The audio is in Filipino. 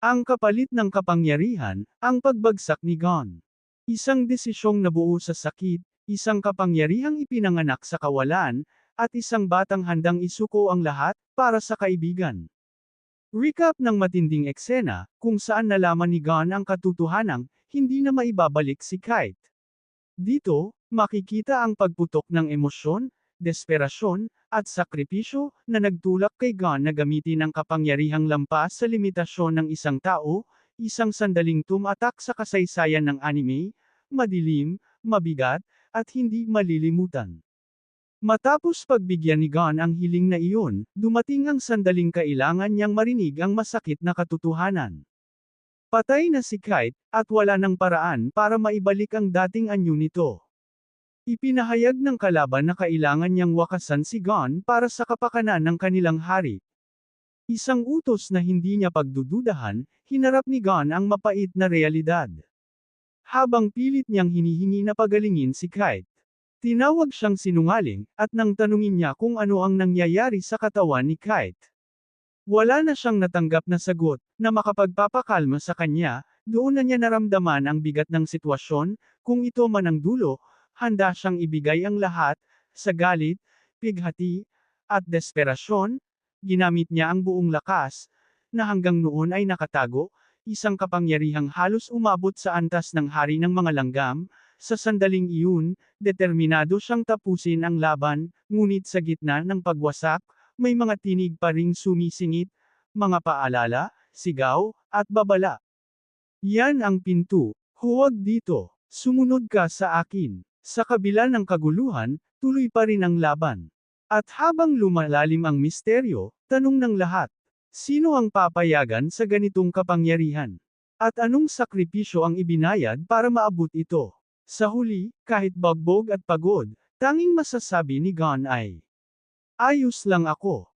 Ang kapalit ng kapangyarihan, ang pagbagsak ni Gon. Isang desisyong nabuo sa sakit, isang kapangyarihang ipinanganak sa kawalan, at isang batang handang isuko ang lahat, para sa kaibigan. Recap ng matinding eksena, kung saan nalaman ni Gon ang katotohanang, hindi na maibabalik si Kite. Dito, makikita ang pagputok ng emosyon, desperasyon, at sakripisyo, na nagtulak kay Gon na gamitin ang kapangyarihang lampas sa limitasyon ng isang tao, isang sandaling tumatak sa kasaysayan ng anime, madilim, mabigat, at hindi malilimutan. Matapos pagbigyan ni Gon ang hiling na iyon, dumating ang sandaling kailangan niyang marinig ang masakit na katotohanan. Patay na si Kite, at wala ng paraan para maibalik ang dating anyo nito. Ipinahayag ng kalaban na kailangan niyang wakasan si Gon para sa kapakanan ng kanilang hari. Isang utos na hindi niya pagdududahan, hinarap ni Gon ang mapait na realidad. Habang pilit niyang hinihingi na pagalingin si Kite. Tinawag siyang sinungaling, at nang tanungin niya kung ano ang nangyayari sa katawan ni Kite. Wala na siyang natanggap na sagot, na makapagpapakalma sa kanya, doon na niya naramdaman ang bigat ng sitwasyon, kung ito man ang dulo, handa siyang ibigay ang lahat, sa galit, pighati, at desperasyon, ginamit niya ang buong lakas, na hanggang noon ay nakatago, isang kapangyarihang halos umabot sa antas ng hari ng mga langgam, sa sandaling iyon, determinado siyang tapusin ang laban, ngunit sa gitna ng pagwasak, may mga tinig pa ring sumisingit, mga paalala, sigaw, at babala. Yan ang pinto, huwag dito, sumunod ka sa akin. Sa kabila ng kaguluhan, tuloy pa rin ang laban. At habang lumalalim ang misteryo, tanong ng lahat, sino ang papayagan sa ganitong kapangyarihan? At anong sakripisyo ang ibinayad para maabot ito? Sa huli, kahit bagbog at pagod, tanging masasabi ni Gon ay, Ayos lang ako.